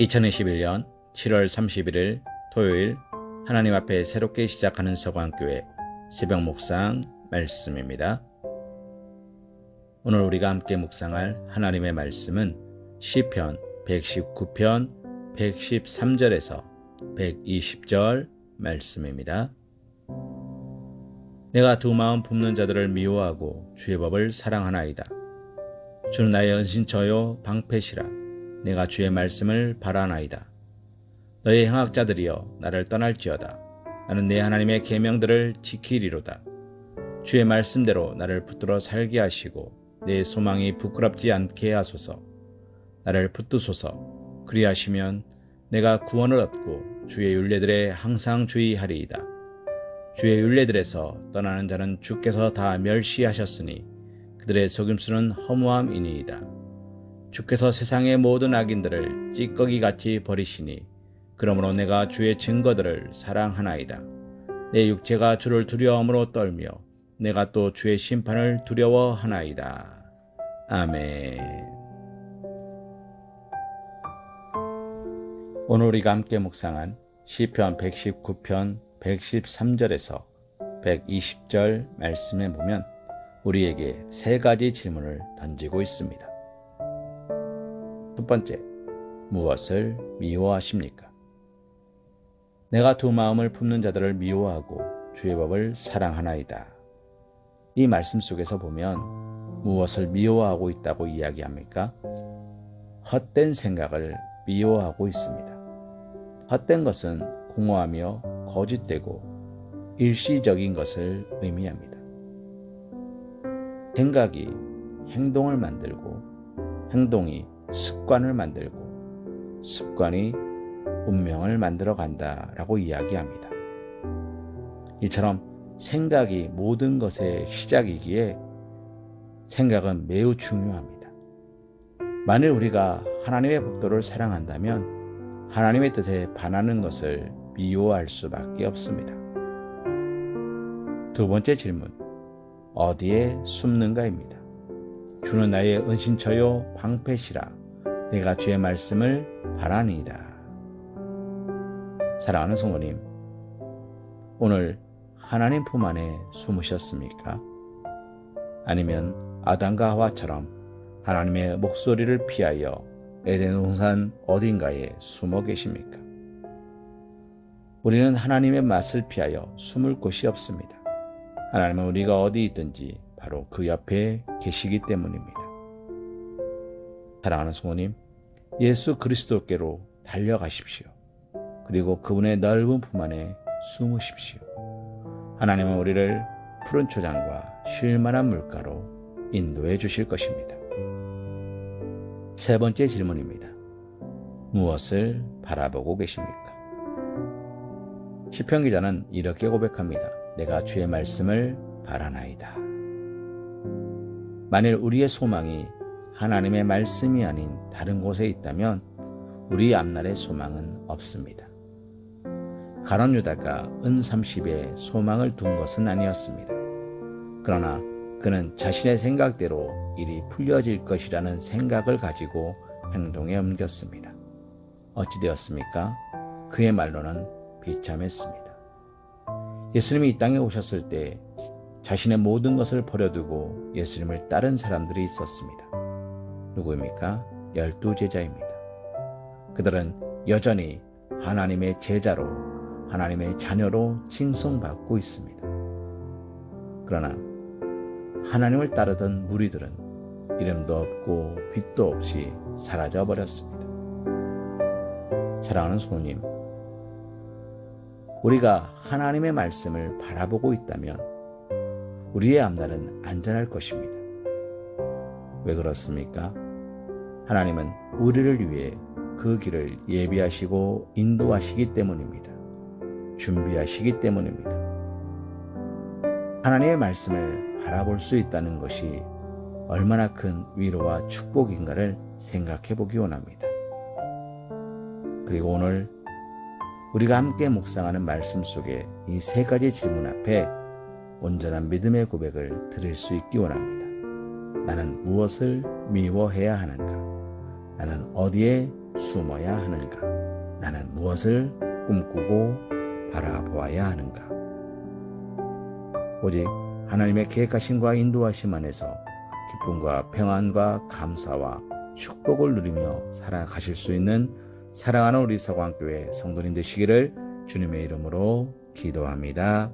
2021년 7월 31일 토요일 하나님 앞에 새롭게 시작하는 서광교회 새벽 묵상 말씀입니다. 오늘 우리가 함께 묵상할 하나님의 말씀은 시편 119편 113절에서 120절 말씀입니다. 내가 두 마음 품는 자들을 미워하고 주의 법을 사랑하나이다. 주는 나의 은신처요 방패시라. 내가 주의 말씀을 바라나이다. 너의 행악자들이여 나를 떠날지어다. 나는 내 하나님의 계명들을 지키리로다. 주의 말씀대로 나를 붙들어 살게 하시고 내 소망이 부끄럽지 않게 하소서. 나를 붙드소서. 그리하시면 내가 구원을 얻고 주의 윤례들에 항상 주의하리이다. 주의 윤례들에서 떠나는 자는 주께서 다 멸시하셨으니 그들의 속임수는 허무함이니이다. 주께서 세상의 모든 악인들을 찌꺼기 같이 버리시니 그러므로 내가 주의 증거들을 사랑하나이다. 내 육체가 주를 두려움으로 떨며 내가 또 주의 심판을 두려워하나이다. 아멘. 오늘 우리가 함께 묵상한 시편 119편 113절에서 120절 말씀에 보면 우리에게 세 가지 질문을 던지고 있습니다. 첫 번째, 무엇을 미워하십니까? 내가 두 마음을 품는 자들을 미워하고 주의 법을 사랑하나이다. 이 말씀 속에서 보면 무엇을 미워하고 있다고 이야기합니까? 헛된 생각을 미워하고 있습니다. 헛된 것은 공허하며 거짓되고 일시적인 것을 의미합니다. 생각이 행동을 만들고 행동이 습관을 만들고 습관이 운명을 만들어 간다라고 이야기합니다. 이처럼 생각이 모든 것의 시작이기에 생각은 매우 중요합니다. 만일 우리가 하나님의 법도를 사랑한다면 하나님의 뜻에 반하는 것을 미워할 수밖에 없습니다. 두 번째 질문. 어디에 숨는가입니다. 주는 나의 은신처요 방패시라 내가 주의 말씀을 바라니이다. 사랑하는 성모님, 오늘 하나님 품 안에 숨으셨습니까? 아니면 아담과 하와처럼 하나님의 목소리를 피하여 에덴 동산 어딘가에 숨어 계십니까? 우리는 하나님의 맛을 피하여 숨을 곳이 없습니다. 하나님은 우리가 어디 있든지 바로 그 옆에 계시기 때문입니다. 사랑하는 성모님, 예수 그리스도께로 달려가십시오. 그리고 그분의 넓은 품 안에 숨으십시오. 하나님은 우리를 푸른 초장과 쉴만한 물가로 인도해 주실 것입니다. 세 번째 질문입니다. 무엇을 바라보고 계십니까? 시편 기자는 이렇게 고백합니다. 내가 주의 말씀을 바라나이다. 만일 우리의 소망이 하나님의 말씀이 아닌 다른 곳에 있다면 우리 앞날의 소망은 없습니다. 가론 유다가 은 30에 소망을 둔 것은 아니었습니다. 그러나 그는 자신의 생각대로 일이 풀려질 것이라는 생각을 가지고 행동에 옮겼습니다. 어찌 되었습니까? 그의 말로는 비참했습니다. 예수님이 이 땅에 오셨을 때 자신의 모든 것을 버려두고 예수님을 따른 사람들이 있었습니다. 누구입니까? 열두 제자입니다. 그들은 여전히 하나님의 제자로, 하나님의 자녀로 칭송받고 있습니다. 그러나 하나님을 따르던 무리들은 이름도 없고 빛도 없이 사라져 버렸습니다. 사랑하는 손님, 우리가 하나님의 말씀을 바라보고 있다면 우리의 앞날은 안전할 것입니다. 왜 그렇습니까? 하나님은 우리를 위해 그 길을 예비하시고 인도하시기 때문입니다. 준비하시기 때문입니다. 하나님의 말씀을 바라볼 수 있다는 것이 얼마나 큰 위로와 축복인가를 생각해 보기 원합니다. 그리고 오늘 우리가 함께 묵상하는 말씀 속에 이 세 가지 질문 앞에 온전한 믿음의 고백을 드릴 수 있기 원합니다. 나는 무엇을 미워해야 하는가? 나는 어디에 숨어야 하는가? 나는 무엇을 꿈꾸고 바라보아야 하는가? 오직 하나님의 계획하심과 인도하심 안에서 기쁨과 평안과 감사와 축복을 누리며 살아가실 수 있는 사랑하는 우리 서광교회 성도님 되시기를 주님의 이름으로 기도합니다.